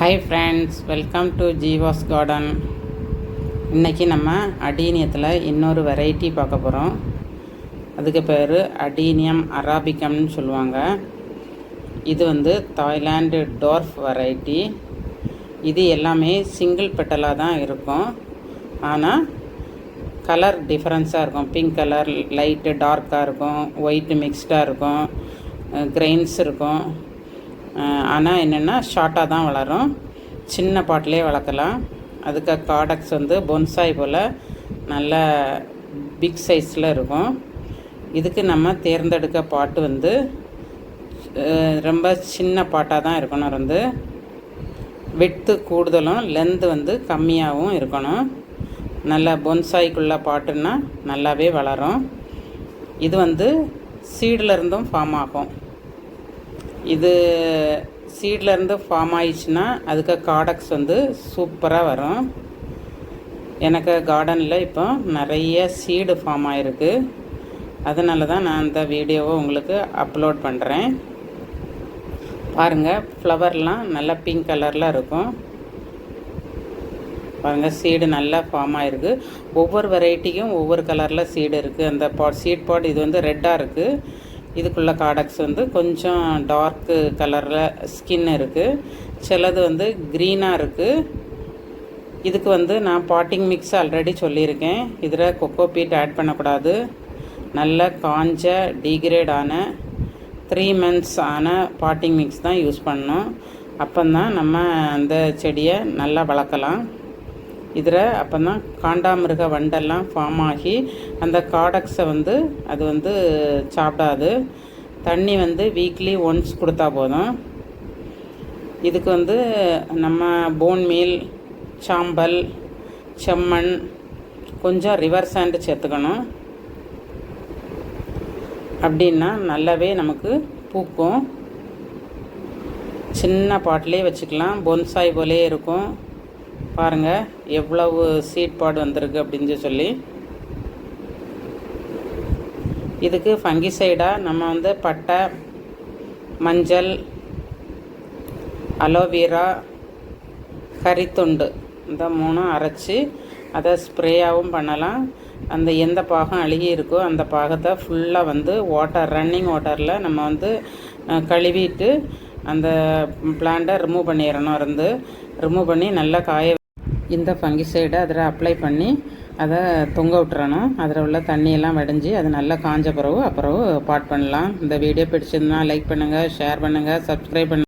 Hi friends welcome to Jeevas garden இன்றைக்கி நம்ம அடீனியத்தில் இன்னொரு வெரைட்டி பார்க்க போகிறோம் அதுக்கு பேர் அடீனியம் அராபிகம்னு சொல்லுவாங்க. இது வந்து தாய்லாந்து டோர்ஃப் வெரைட்டி இது எல்லாமே சிங்கிள் பெட்டலாக தான் இருக்கும். ஆனால் கலர் டிஃப்ரென்ஸாக இருக்கும். பிங்க் கலர் லைட்டு டார்க்காக இருக்கும். ஒயிட்டு மிக்ஸ்டாக இருக்கும். கிரெயின்ஸ் இருக்கும். ஆனால் என்னென்னா ஷார்ட்டாக தான் வளரும். சின்ன பாட்டிலே வளர்க்கலாம் அதுக்கு காடக்ஸ் வந்து பொன்சாய் போல் நல்ல பிக் சைஸில் இருக்கும். இதுக்கு நம்ம தேர்ந்தெடுக்க பாட்டு வந்து ரொம்ப சின்ன பாட்டாக தான் இருக்கணும் வந்து. வெட்டு கூடுதலும் லென்த்து வந்து கம்மியாகவும் இருக்கணும். நல்ல பொன்சாய்க்குள்ள பாட்டுன்னா நல்லாவே வளரும். இது வந்து சீடில் இருந்தும் ஃபார்ம் ஆகும். இது சீட்லேருந்து ஃபார்ம் ஆயிடுச்சுன்னா அதுக்கு காடக்ஸ் வந்து சூப்பராக வரும். எனக்கு கார்டனில் இப்போ நிறைய சீடு ஃபார்ம் ஆகிருக்கு அதனால தான் நான் அந்த வீடியோவை உங்களுக்கு அப்லோட் பண்ணுறேன் பாருங்கள் ஃப்ளவர்லாம் நல்லா பிங்க் கலரில் இருக்கும். பாருங்கள் சீடு நல்லா ஃபார்ம் ஆகிருக்கு ஒவ்வொரு வெரைட்டிக்கும் ஒவ்வொரு கலரில் சீடு இருக்குது அந்த பாட் சீட் பாட் இது வந்து ரெட்டாக இருக்குது இதுக்குள்ள காடக்ஸ் வந்து கொஞ்சம் டார்க்கு கலரில் ஸ்கின் இருக்குது சிலது வந்து க்ரீனாக இருக்குது இதுக்கு வந்து நான் பாட்டிங் மிக்ஸ் ஆல்ரெடி சொல்லியிருக்கேன். இதில் கொக்கோ பீட் ஆட் பண்ணக்கூடாது. நல்ல காஞ்ச டீக்ரேட் ஆன த்ரீ மந்த்ஸ் ஆன பாட்டிங் மிக்ஸ் தான் யூஸ் பண்ணணும். அப்போந்தான் நம்ம அந்த செடியை நல்லா வளர்க்கலாம். இதில் அப்போ தான் காண்டாமிருக வண்டெல்லாம் ஃபார்ம் ஆகி அந்த காடக்ஸை வந்து அது வந்து சாப்பிடாது தண்ணி வந்து வீக்லி ஒன்ஸ் கொடுத்தா போதும். இதுக்கு வந்து நம்ம போன் மீல் சாம்பல் செம்மண் கொஞ்சம் ரிவர் சாண்டு சேர்த்துக்கணும். அப்படின்னா நல்லாவே நமக்கு பூக்கும். சின்ன பாட்டிலே வச்சுக்கலாம். பொன்சாய் போலே இருக்கும். பாருங்கள் எவ்வளவு சீட் பாடு வந்திருக்கு அப்படின்னு சொல்லி. இதுக்கு ஃபங்கிசைடாக நம்ம வந்து பட்டை மஞ்சள் அலோவேரா கறித்துண்டு இந்த மூணும் அரைச்சி அதை ஸ்ப்ரேயாகவும் பண்ணலாம். அந்த எந்த பாகம் அழுகி இருக்கோ அந்த பாகத்தை ஃபுல்லாக வந்து வாட்டர் ரன்னிங் வாட்டரில் நம்ம வந்து கழுவிட்டு அந்த பிளான்ட்டை ரிமூவ் பண்ணிடணும் இருந்து ரிமூவ் பண்ணி நல்லா காய இந்த ஃபங்கிசைடை அதில் அப்ளை பண்ணி அதை தொங்க விட்டுறணும். அதில் உள்ள தண்ணியெல்லாம் வடிஞ்சு அது நல்லா காஞ்ச பிறகு அப்புறம் பாட் பண்ணலாம். இந்த வீடியோ பிடிச்சிருந்தா லைக் பண்ணுங்கள் ஷேர் பண்ணுங்கள் சப்ஸ்கிரைப் பண்ணுங்கள்